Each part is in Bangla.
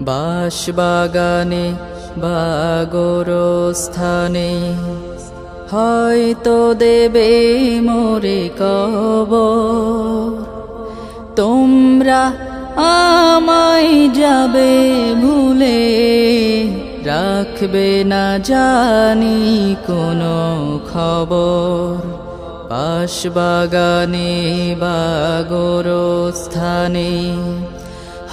বাঁশবাগানে বাগর স্থানে হয়তো দেবে মোরে কব তোমরা আমায় যাবে ভুলে, রাখবে না জানি কোনো খবর। পাশবাগানে বাগর স্থানে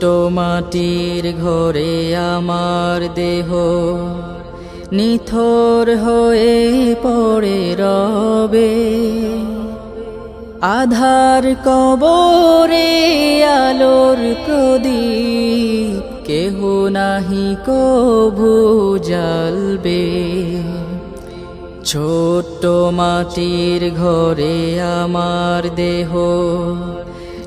ছোট্ট মাটির ঘরে আমার দেহ। নিথর হয়ে পড়ে রবে। আধার কবরে আলোর প্রদীপ, কেহ নাহি কভু জ্বালবে। ছোট্ট মাটির ঘরে আমার দেহ।